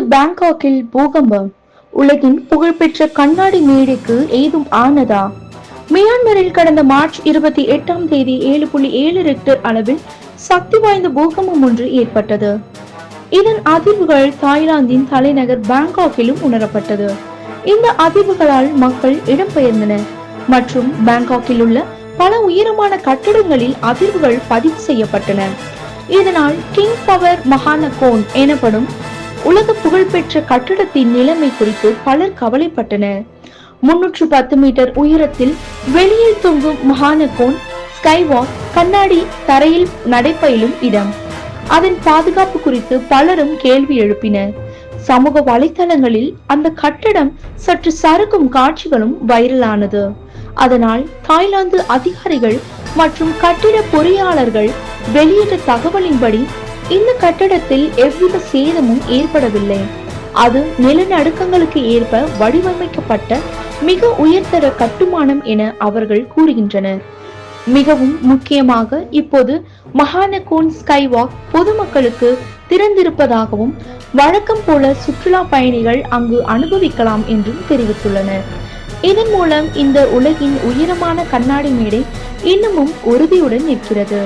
Thailand பேங்காக்கில் பூகம்பம். உலகின் புகழ்பெற்ற கண்ணாடி மேடைக்கு ஏதும் ஆனதா? மியான்மரில் கடந்த மார்ச் இருபத்தி எட்டாம் தேதி ஏழு புள்ளி ஏழு ரெக்டர் அளவில் சக்தி வாய்ந்த பூகம்பம் ஒன்று ஏற்பட்டது. இதன் அதிர்வுகள் தாய்லாந்தின் தலைநகர் பேங்காக்கிலும் உணரப்பட்டது. இந்த அதிர்வுகளால் மக்கள் இடம்பெயர்ந்தனர் மற்றும் பேங்காக்கில் உள்ள பல உயரமான கட்டடங்களில் அதிர்வுகள் பதிவு செய்யப்பட்டன. இதனால் கிங் பவர் மகானகோன் எனப்படும் உலக புகழ்பெற்ற கட்டடத்தின் நிலைமை குறித்து பலர் கவலைப்பட்டனர் முன்னூற்று பத்து மீட்டர் உயரத்தில் வெளியில் தொங்கும் மகானகோன் ஸ்கைவாக் கண்ணாடி தரையில் நடைபயிலும் இடம். அதன் பாதுகாப்பு குறித்து பலரும் கேள்வி எழுப்பினர். சமூக வலைதளங்களில் அந்த கட்டடம் சற்று சறுக்கும் காட்சிகளும் வைரலானது. அதனால் தாய்லாந்து அதிகாரிகள் மற்றும் கட்டிட பொறியாளர்கள் வெளியிட்ட தகவலின்படி இந்த கட்டடத்தில் எவ்வித சேதமும் ஏற்படவில்லை. அது நிலநடுக்கங்களுக்கு ஏற்ப வடிவமைக்கப்பட்ட மிக உயர்தர கட்டுமானம் என அவர்கள் கூறுகின்றனர். மிகவும் முக்கியமாக இப்போது மகானகோன் ஸ்கைவாக் பொதுமக்களுக்கு திறந்திருப்பதாகவும் வழக்கம் போல சுற்றுலா பயணிகள் அங்கு அனுபவிக்கலாம் என்றும் தெரிவித்துள்ளனர். இதன் மூலம் இந்த உலகின் உயரமான கண்ணாடி மேடை இன்னமும் உறுதியுடன் நிற்கிறது.